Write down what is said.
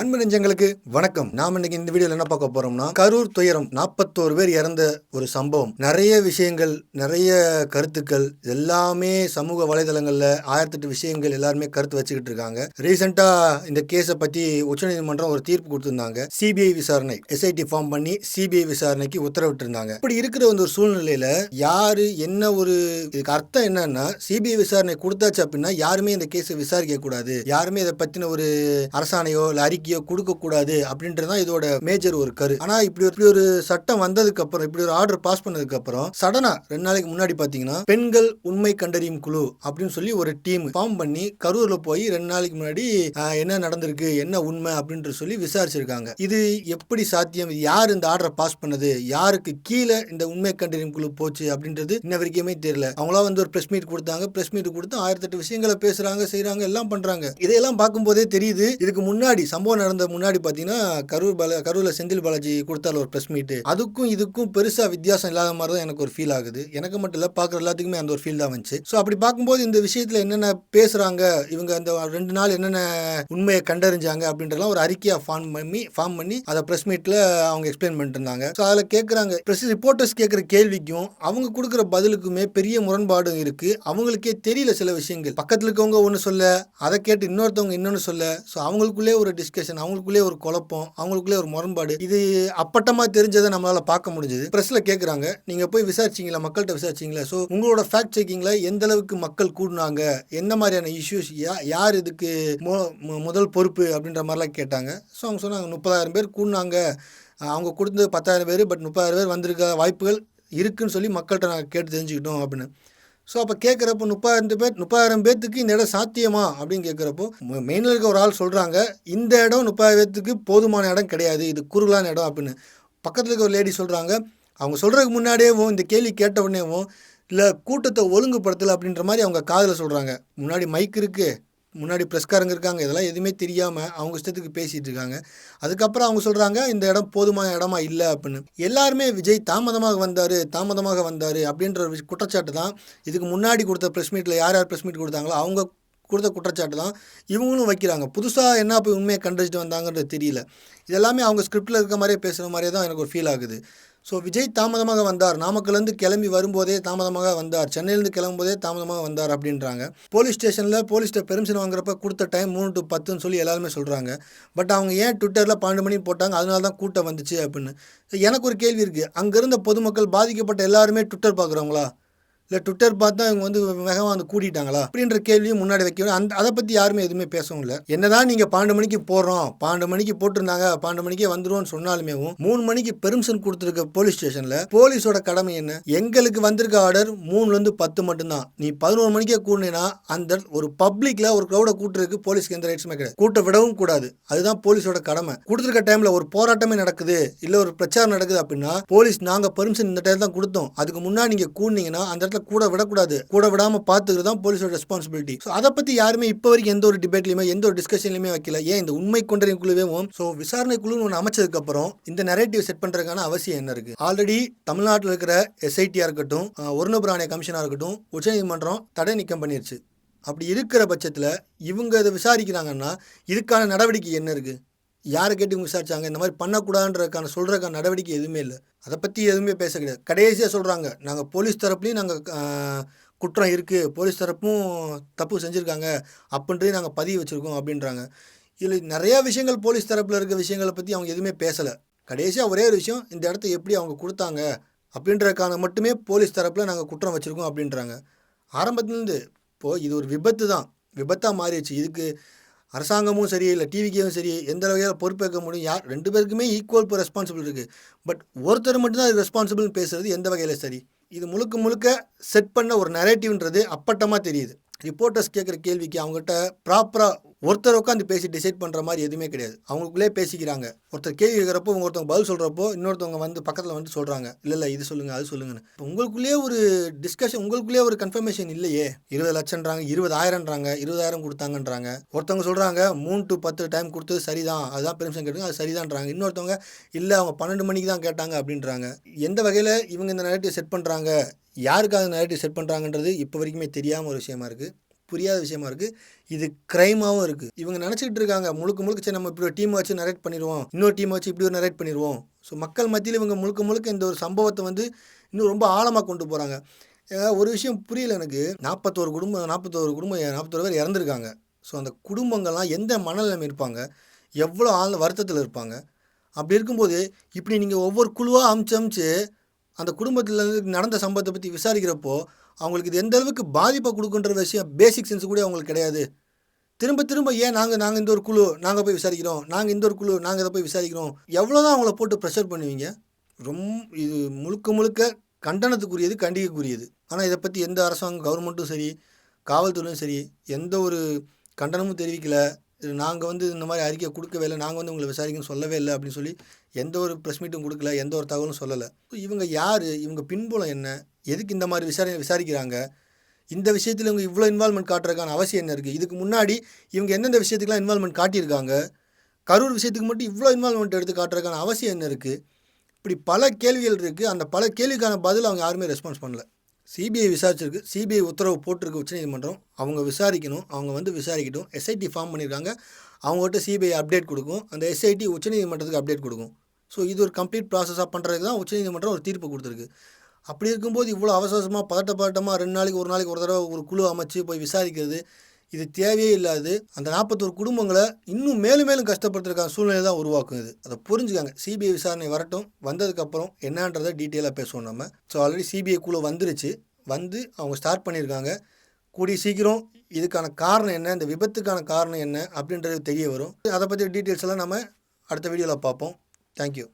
அன்பு நெஞ்சங்களுக்கு வணக்கம். நாம இன்னைக்கு இந்த வீடியோல என்ன பார்க்க போறோம்னா கரூர் துயரம் நாற்பத்தோரு பேர் இறந்த ஒரு சம்பவம். நிறைய விஷயங்கள் நிறைய கருத்துக்கள் எல்லாமே சமூக வலைதளங்கள்ல ஆயிரத்தெட்டு விஷயங்கள் எல்லாருமே கருத்து வச்சுக்கிட்டு இருக்காங்க. ரீசெண்டா இந்த கேஸை பத்தி உச்சநீதிமன்றம் ஒரு தீர்ப்பு கொடுத்திருந்தாங்க. சிபிஐ விசாரணை எஸ்ஐடி ஃபார்ம் பண்ணி சிபிஐ விசாரணைக்கு உத்தரவிட்டிருந்தாங்க. இப்படி இருக்கிற வந்து ஒரு சூழ்நிலையில யாரு என்ன ஒரு இதுக்கு அர்த்தம் என்னன்னா சிபிஐ விசாரணை கொடுத்தாச்சு அப்படின்னா யாருமே இந்த கேஸை விசாரிக்க கூடாது. யாருமே இதை பத்தின ஒரு அரசாணையோ இல்ல அறிக்கை கொடுக்க கூடாது அப்படின்றது தான் இதோட மேஜர் ஒரு கரு. ஆனா இப்படி ஒரு இப்படி ஒரு சட்டம் வந்ததுக்கு அப்புறம் இப்படி ஒரு ஆர்டர் பாஸ் பண்ணதுக்கு அப்புறம் சடனா ரெண்டு நாளைக்கு முன்னாடி பார்த்தீங்கன்னா பெண்கள் உண்மை கண்டறியும் குழு அப்படின்னு சொல்லி ஒரு டீம் ஃபார்ம் பண்ணி கரூர்ல போய் ரெண்டு நாளைக்கு முன்னாடி என்ன நடந்திருக்கு என்ன உண்மை அப்படின்ற சொல்லி விசாரிச்சிருக்காங்க. இது எப்படி சாத்தியம்? யார் இந்த ஆர்டரை பாஸ் பண்ணது? யாருக்கு கீழே இந்த உண்மை கண்டறியும் குழு போச்சு அப்படின்றது இன்ன வரைக்குமே தெரியல. அவங்களா வந்து ஒரு பிரஸ் மீட் கொடுத்தாங்க. பிரஸ் மீட் கொடுத்து ஆயிரத்தெட்டு விஷயங்களை பேசுறாங்க செய்றாங்க எல்லாம் பண்றாங்க. இதையெல்லாம் பார்க்கும்போதே தெரியுது இதுக்கு முன்னாடி சம்பவம் நடந்த முன்னாடி பார்த்தீங்கன்னா கரூர் பால கரூரில் செந்தில் பாலாஜி கொடுத்தால ஒரு ப்ரெஸ் மீட் அதுக்கும் இதுக்கும் பெருசாக வித்தியாசம் இல்லாத மாதிரி தான் எனக்கு ஒரு ஃபீல் ஆகுது. எனக்கு மட்டும் இல்லை பார்க்குற எல்லாத்துக்குமே அந்த ஒரு ஃபீல் தான் வந்துச்சு. ஸோ அப்படி பார்க்கும்போது இந்த விஷயத்தில் என்னென்ன பேசுகிறாங்க இவங்க அந்த ரெண்டு நாள் என்னென்ன உண்மையை கண்டறிஞ்சாங்க அப்படின்றலாம் ஒரு அறிக்கையாக ஃபார்ம் பண்ணி ஃபார்ம் பண்ணி அதை ப்ரெஸ் மீட்டில் அவங்க எக்ஸ்பிளைன் பண்ணிட்டு இருந்தாங்க. ஸோ அதில் கேட்குறாங்க ப்ரெஸ் ரிப்போர்ட்டர்ஸ் கேட்குற கேள்விக்கும் அவங்க கொடுக்குற பதிலுக்குமே பெரிய முரண்பாடும் இருக்குது அவங்களுக்கே தெரியல சில விஷயங்கள். பக்கத்தில் இருக்கவங்க ஒன்று சொல்ல அதை கேட்டு இன்னொருத்தவங்க இன்னொன்று சொல்ல. ஸோ அவங்களுக்குள்ளே ஒரு டிஸ்கஷன் அவங்களுக்குள்ளே ஒரு குழப்பம் அவங்களுக்குள்ளே ஒரு முரண்பாடு. இது அப்பட்டமாக தெரிஞ்சதை நம்மளால பார்க்க முடிஞ்சது. ப்ரெஸ்ல கேட்குறாங்க நீங்க போய் விசாரிச்சீங்களா? மக்கள்கிட்ட விசாரிச்சீங்களா? ஸோ உங்களோட ஃபேக்ட் செக்கிங்ல எந்த அளவுக்கு மக்கள் கூடினாங்க? எந்த மாதிரியான இஷ்யூஸ் யார் இதுக்கு முதல் பொறுப்பு? அப்படின்ற மாதிரிலாம் கேட்டாங்க. ஸோ அவங்க சொன்னாங்க முப்பதாயிரம் பேர் கூடினாங்க. அவங்க கொடுத்தது பத்தாயிரம் பேர் பட் முப்பதாயிரம் பேர் வந்திருக்க வாய்ப்புகள் இருக்குன்னு சொல்லி மக்கள்கிட்ட நாங்கள் கேட்டு தெரிஞ்சுக்கிட்டோம் அப்படின்னு. ஸோ அப்போ கேட்குறப்போ முப்பதாயிரம் பேர் முப்பதாயிரம் பேர்த்துக்கு இந்த இடம் சாத்தியமா? அப்படின்னு கேட்குறப்போ மெயினில் இருக்க ஒரு ஆள் சொல்கிறாங்க இந்த இடம் முப்பதாயிரம் பேர்த்துக்கு போதுமான இடம் கிடையாது இது குறுகலான இடம் அப்படின்னு. பக்கத்தில் இருக்க ஒரு லேடி சொல்கிறாங்க அவங்க சொல்கிறதுக்கு முன்னாடியேவும் இந்த கேள்வி கேட்ட உடனேவும் இல்லை கூட்டத்தை ஒழுங்குபடுத்தலை அப்படின்ற மாதிரி அவங்க காதில் சொல்கிறாங்க முன்னாடி மைக் இருக்குது முன்னாடி ப்ரெஸ்காரங்க இருக்காங்க இதெல்லாம் எதுவுமே தெரியாமல் அவங்க இஷ்டத்துக்கு பேசிகிட்டு இருக்காங்க. அதுக்கப்புறம் அவங்க சொல்கிறாங்க இந்த இடம் போதுமான இடமா இல்லை அப்படின்னு. எல்லாருமே விஜய் தாமதமாக வந்தார் தாமதமாக வந்தார் அப்படின்ற ஒரு குற்றச்சாட்டு தான். இதுக்கு முன்னாடி கொடுத்த ப்ரெஸ் மீட்டில் யார் யார் ப்ரெஸ் மீட் கொடுத்தாங்களோ அவங்க கொடுத்த குற்றச்சாட்டு தான் இவங்களும் வைக்கிறாங்க. புதுசாக என்ன போய் உண்மையை கண்டுச்சிட்டு வந்தாங்கன்றது தெரியல. இதெல்லாமே அவங்க ஸ்கிரிப்டில் இருக்க மாதிரியே பேசுகிற மாதிரியே தான் எனக்கு ஒரு ஃபீல் ஆகுது. ஸோ விஜய் தாமதமாக வந்தார். நாமக்கல்லேருந்து கிளம்பி வரும்போதே தாமதமாக வந்தார். சென்னையிலேருந்து கிளம்பும்போதே தாமதமாக வந்தார் அப்படின்றாங்க. போலீஸ் ஸ்டேஷனில் போலீஸ்கிட்ட பெர்மிஷன் வாங்குறப்ப கொடுத்த டைம் மூணு டு பத்துன்னு சொல்லி எல்லாருமே சொல்கிறாங்க பட் அவங்க ஏன் ட்விட்டரில் பன்னெண்டு மணி போட்டாங்க? அதனால தான் கூட்டம் வந்துச்சு அப்படின்னு. எனக்கு ஒரு கேள்வி இருக்குது அங்கே இருந்த பொதுமக்கள் பாதிக்கப்பட்ட எல்லாருமே ட்விட்டர் பார்க்குறவங்களா? இல்லை ட்விட்டர் பார்த்தா இவங்க வந்து வேகமாக வந்து கூட்டிட்டாங்களா அப்படின்ற கேள்வியும் முன்னாடி வைக்கணும் அந்த அதை பற்றி யாருமே எதுவுமே பேசவும் இல்லை. என்னதான் நீங்கள் பன்னெண்டு மணிக்கு போடுறோம் பன்னெண்டு மணிக்கு போட்டிருந்தாங்க பன்னெண்டு மணிக்கே வந்துருவோம்னு சொன்னாலுமே மூணு மணிக்கு பெர்மிஷன் கொடுத்துருக்க போலீஸ் ஸ்டேஷனில் போலீஸோட கடமை என்ன? எங்களுக்கு வந்திருக்க ஆர்டர் மூணுலேருந்து பத்து மட்டும்தான். நீ பதினோரு மணிக்கே கூட்டினா அந்த ஒரு பப்ளிக்ல ஒரு க்ரௌடை கூட்டுறதுக்கு போலீஸ்க்கு எந்த ரைட்ஸுமே கிடையாது. கூட்ட விடவும் கூடாது. அதுதான் போலீஸோட கடமை. கொடுத்துருக்க டைமில் ஒரு போராட்டமே நடக்குது இல்லை ஒரு பிரச்சாரம் நடக்குது அப்படின்னா போலீஸ் நாங்கள் பெர்மிஷன் இந்த டைம் தான் கொடுத்தோம். அதுக்கு முன்னாடி நீங்கள் கூடினீங்கன்னா அந்த இடத்துல கூட விடக்கூடாது. கூட விடாமல் பார்த்துக்கிறது தான் போலீஸோட ரெஸ்பான்சிபிலிட்டி ஸோ அதை பற்றி யாருமே இப்போ வரைக்கும் எந்த ஒரு டிபேட்லையுமே எந்த ஒரு டிஸ்கஷன்லையுமே வைக்கல. ஏன் இந்த உண்மை கொண்டறியும் குழுவேவும் ஸோ விசாரணை குழுன்னு ஒன்று அமைச்சதுக்கப்புறம் இந்த நெரேட்டிவ் செட் பண்ணுறதுக்கான அவசியம் என்ன இருக்குது ஆல்ரெடி தமிழ்நாட்டில் இருக்கிற எஸ்ஐடியாக இருக்கட்டும் ஒருணபுராணிய கமிஷனாக இருக்கட்டும் உச்சநீதிமன்றம் தடை நீக்கம் பண்ணிருச்சு. அப்படி இருக்கிற பட்சத்தில் இவங்க இதை விசாரிக்கிறாங்கன்னா இதுக்கான நடவடிக்கை என்ன இருக்குது யாரை கேட்டு விசாரிச்சாங்க? இந்த மாதிரி பண்ணக்கூடாதுன்றதுக்கான சொல்கிறதுக்கான நடவடிக்கை எதுவுமே இல்லை. அதை பற்றி எதுவுமே பேச கிடையாது. கடைசியாக சொல்கிறாங்க நாங்கள் போலீஸ் தரப்புலையும் நாங்கள் குற்றம் இருக்குது போலீஸ் தரப்பும் தப்பு செஞ்சுருக்காங்க. அப்படின்றதையும் நாங்கள் பதிவு வச்சுருக்கோம் அப்படின்றாங்க. இதில் நிறையா விஷயங்கள் போலீஸ் தரப்பில் இருக்க விஷயங்களை பற்றி அவங்க எதுவுமே பேசலை. கடைசியாக ஒரே ஒரு விஷயம் இந்த இடத்த எப்படி அவங்க கொடுத்தாங்க? அப்படின்றதுக்கான மட்டுமே போலீஸ் தரப்பில் நாங்கள் குற்றம் வச்சுருக்கோம் அப்படின்றாங்க. ஆரம்பத்துலேருந்து இப்போது இது ஒரு விபத்து தான் விபத்தாக மாறிடுச்சு. இதுக்கு அரசாங்கமும் சரி இல்லை டிவிக்கும் சரி எந்த வகையில் பொறுப்பேற்க முடியும்? யார் ரெண்டு பேருக்குமே ஈக்குவல் இப்போ ரெஸ்பான்சிபிள் இருக்குது பட் ஒருத்தர் மட்டும்தான் அது ரெஸ்பான்சிபிள்னு பேசுறது எந்த வகையில் சரி? இது முழுக்க முழுக்க செட் பண்ண ஒரு நரேட்டிவ்ன்றது அப்பட்டமாக தெரியுது. ரிப்போர்ட்டர்ஸ் கேட்குற கேள்விக்கு அவங்ககிட்ட ப்ராப்பராக ஒருத்தர் உட்காந்து பேசி டிசைட் பண்ணுற மாதிரி எதுவுமே கிடையாது. அவங்களுக்குள்ளே பேசிக்கிறாங்க. ஒருத்தர் கேள்வி கேட்குறப்போ உங்க ஒருத்தவங்க பதில் சொல்கிறப்போ இன்னொருத்தவங்க வந்து பக்கத்தில் வந்து சொல்கிறாங்க இல்லை இல்லை இது சொல்லுங்கள் அது சொல்லுங்கன்னு. உங்களுக்குள்ளேயே ஒரு டிஸ்கஷன் உங்களுக்குள்ளேயே ஒரு கன்ஃபர்மேஷன் இல்லையே. இருபது லட்சம்ன்றாங்க இருபதாயிரம்ன்றாங்க இருபதாயிரம் கொடுத்தாங்கன்றாங்க. ஒருத்தவங்க சொல்கிறாங்க மூணு டு பத்து டைம் கொடுத்தது சரிதான். அதுதான் பெர்மிஷன் கேட்டுங்க அது சரிதான்றாங்க. இன்னொருத்தவங்க இல்லை அவங்க பன்னெண்டு மணிக்கு தான் கேட்டாங்க அப்படின்றாங்க. எந்த வகையில் இவங்க இந்த நேரத்தை செட் பண்ணுறாங்க யாருக்காக நேரத்தை செட் பண்ணுறாங்கன்றது இப்போ வரைக்குமே தெரியாமல் ஒரு விஷயமா இருக்குது புரியாத விஷயமா இருக்குது இது க்ரைமாகவும் இருக்குது இவங்க நினச்சிக்கிட்டு இருக்காங்க முழுக்க முழுக்க சரி நம்ம இப்படி ஒரு டீம் வச்சு நரேட் பண்ணிடுவோம். இன்னொரு டீம் வச்சு இப்படி ஒரு நரேட் பண்ணிடுவோம். ஸோ மக்கள் மத்தியில் இவங்க முழுக்க முழுக்க இந்த ஒரு சம்பவத்தை வந்து இன்னும் ரொம்ப ஆழமாக கொண்டு போகிறாங்க ஒரு விஷயம் புரியல எனக்கு. நாற்பத்தோரு குடும்பம் நாற்பத்தோரு குடும்பம் நாற்பத்தோரு பேர் இறந்துருக்காங்க. ஸோ அந்த குடும்பங்கள்லாம் எந்த மனநிலைமை இருப்பாங்க? எவ்வளோ ஆழ்ந்த வருத்தத்தில் இருப்பாங்க? அப்படி இருக்கும்போது இப்படி நீங்கள் ஒவ்வொரு குழுவாக அமுச்சு அமுச்சு அந்த குடும்பத்தில் நடந்த சம்பவத்தை பற்றி விசாரிக்கிறப்போ அவங்களுக்கு இது எந்த அளவுக்கு பாதிப்பை கொடுக்குன்ற விஷயம் பேசிக் சென்ஸ் கூட அவங்களுக்கு கிடையாது. திரும்ப திரும்ப ஏன் நாங்கள் நாங்கள் இந்த ஒரு குழு நாங்கள் போய் விசாரிக்கிறோம் நாங்கள் இந்த ஒரு குழு நாங்கள் இதை போய் விசாரிக்கிறோம் எவ்வளோ தான் அவங்கள போட்டு ப்ரெஷர் பண்ணுவீங்க? ரொம்ப இது முழுக்க முழுக்க கண்டனத்துக்குரியது கண்டிக்கக்குரியது ஆனால் இதை பற்றி எந்த அரசாங்கம் கவர்மெண்ட்டும் சரி காவல்துறையும் சரி எந்த ஒரு கண்டனமும் தெரிவிக்கலை. நாங்கள் வந்து இந்த மாதிரி அறிக்கை கொடுக்கவே இல்லை. நாங்கள் வந்து உங்களை விசாரிக்கணும்னு சொல்லவே இல்லை அப்படின்னு சொல்லி எந்த ஒரு ப்ரெஸ் மீட்டும் கொடுக்கல எந்த ஒரு தகவலும் சொல்லலை. இவங்க யார்? இவங்க பின்புலம் என்ன? எதுக்கு இந்த மாதிரி விசாரணை விசாரிக்கிறாங்க? இந்த விஷயத்தில் இவங்க இவ்வளோ இன்வால்மெண்ட் காட்டுறதுக்கான அவசியம் என்ன இருக்குது இதுக்கு முன்னாடி இவங்க எந்தெந்த விஷயத்துக்குலாம் இன்வால்மெண்ட் காட்டியிருக்காங்க? கரூர் விஷயத்துக்கு மட்டும் இவ்வளோ இன்வால்மெண்ட் எடுத்து காட்டுறதுக்கான அவசியம் என்ன இருக்குது இப்படி பல கேள்விகள் இருக்குது அந்த பல கேள்விக்கான பதில் அவங்க யாருமே ரெஸ்பான்ஸ் பண்ணல. சிபிஐ விசாரிச்சிருக்கு. சிபிஐ உத்தரவு போட்டிருக்கு உச்சநீதிமன்றம். அவங்க விசாரிக்கணும். அவங்க வந்து விசாரிக்கட்டும். எஸ்ஐடி ஃபார்ம் பண்ணியிருக்காங்க அவங்ககிட்ட சிபிஐ அப்டேட் கொடுக்கும். அந்த எஸ்ஐடி உச்சநீதிமன்றத்துக்கு அப்டேட் கொடுக்கும். ஸோ இது ஒரு கம்ப்ளீட் ப்ராசஸாக பண்ணுறதுக்கு தான் உச்சநீதிமன்றம் ஒரு தீர்ப்பு கொடுத்துருக்கு. அப்படி இருக்கும்போது இவ்வளோ அவசரமாக பதட்ட பதட்டமாக ரெண்டு நாளைக்கு ஒரு நாளைக்கு ஒரு தடவை ஒரு குழு அமைச்சு போய் விசாரிக்கிறது. இது தேவையே இல்லாது அந்த நாற்பத்தோரு குடும்பங்களை இன்னும் மேலும் மேலும் கஷ்டப்படுத்துறதுக்கான சூழ்நிலை தான் உருவாக்கும் இது அதை புரிஞ்சுக்காங்க. சிபிஐ விசாரணை வரட்டும். வந்ததுக்கப்புறம் என்னன்றதை டீட்டெயிலாக பேசுவோம் நம்ம. ஸோ ஆல்ரெடி சிபிஐ குழு வந்துருச்சு. வந்து அவங்க ஸ்டார்ட் பண்ணியிருக்காங்க. கூடிய சீக்கிரம் இதுக்கான காரணம் என்ன? இந்த விபத்துக்கான காரணம் என்ன? அப்படின்றது தெரிய வரும். அதை பற்றி டீட்டெயில்ஸ் எல்லாம் நம்ம அடுத்த வீடியோவில் பார்ப்போம். தேங்க்யூ